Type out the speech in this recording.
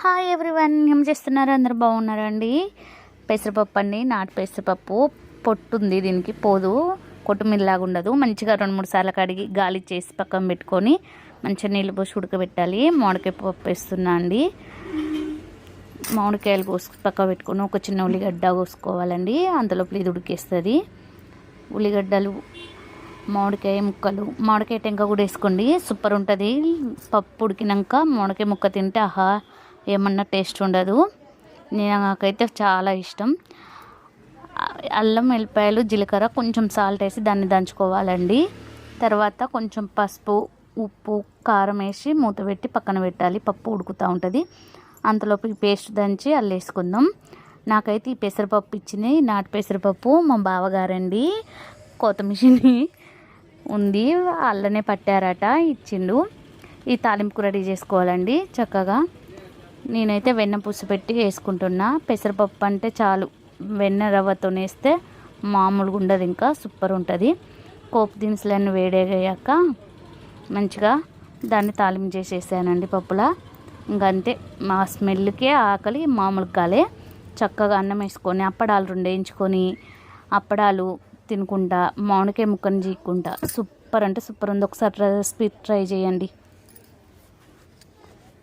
Hi everyone ఏం చేస్తున్నారు? అందరు బాగున్నారండి? పెసరపప్పు అండి నాటు పెసరపప్పు. పొట్టు ఉంది దీనికి పోదు. కొట్టుమిల్లాగా ఉండదు. మంచిగా రెండు మూడు సార్లు కడిగి గాలి చేసి పక్కన పెట్టుకొని మంచిగా నీళ్ళు పోసి ఉడకబెట్టాలి. మామిడికాయ పప్పు వేస్తున్నా అండి. మామిడికాయలు కోసి పక్క పెట్టుకొని ఒక చిన్న ఉల్లిగడ్డ కోసుకోవాలండి. అంతలోపల ఇది ఉడికేస్తుంది. ఉల్లిగడ్డలు మామిడికాయ ముక్కలు. మామిడికాయ టెంక కూడా వేసుకోండి. సూపర్ ఉంటుంది. పప్పు ఉడికినాక మామిడికాయ ముక్క తింటే ఆహా ఏమన్నా టేస్ట్ ఉండదు. నేను నాకైతే చాలా ఇష్టం. అల్లం వెల్లిపాయలు జీలకర్ర కొంచెం సాల్ట్ వేసి దాన్ని దంచుకోవాలండి. తర్వాత కొంచెం పసుపు ఉప్పు కారం వేసి మూత పెట్టి పక్కన పెట్టాలి. పప్పు ఉడుకుతూ ఉంటుంది. అంతలోపు ఈ పేస్ట్ దంచి అల్లేసుకుందాం. నాకైతే ఈ పెసరపప్పు ఇచ్చింది. నాటు పెసరపప్పు మా బావగారండి. కోత మిషన్ ఉంది. అల్లనే పట్టారట ఇచ్చిండు. ఈ తాలింపు రెడీ చేసుకోవాలండి చక్కగా. నేనైతే వెన్న పుసి పెట్టి వేసుకుంటున్నా. పెసరపప్పు అంటే చాలు. వెన్న రవ్వతో వేస్తే మామూలుగా ఉండదు ఇంకా సూపర్ ఉంటుంది. కోపు దినుసులన్నీ వేడేగాక మంచిగా దాన్ని తాలింపు చేసేసానండి పప్పులా. ఇంకంతే మా స్మెల్కే ఆకలి మామూలు కాలే. చక్కగా అన్నం వేసుకొని అప్పడాలు రెండు వేయించుకొని అప్పడాలు తినుకుంటా మామిడికాయ ముక్కను చీక్కుంటా. సూపర్ అంటే సూపర్ ఉంది. ఒకసారి రెసిపీ ట్రై చేయండి.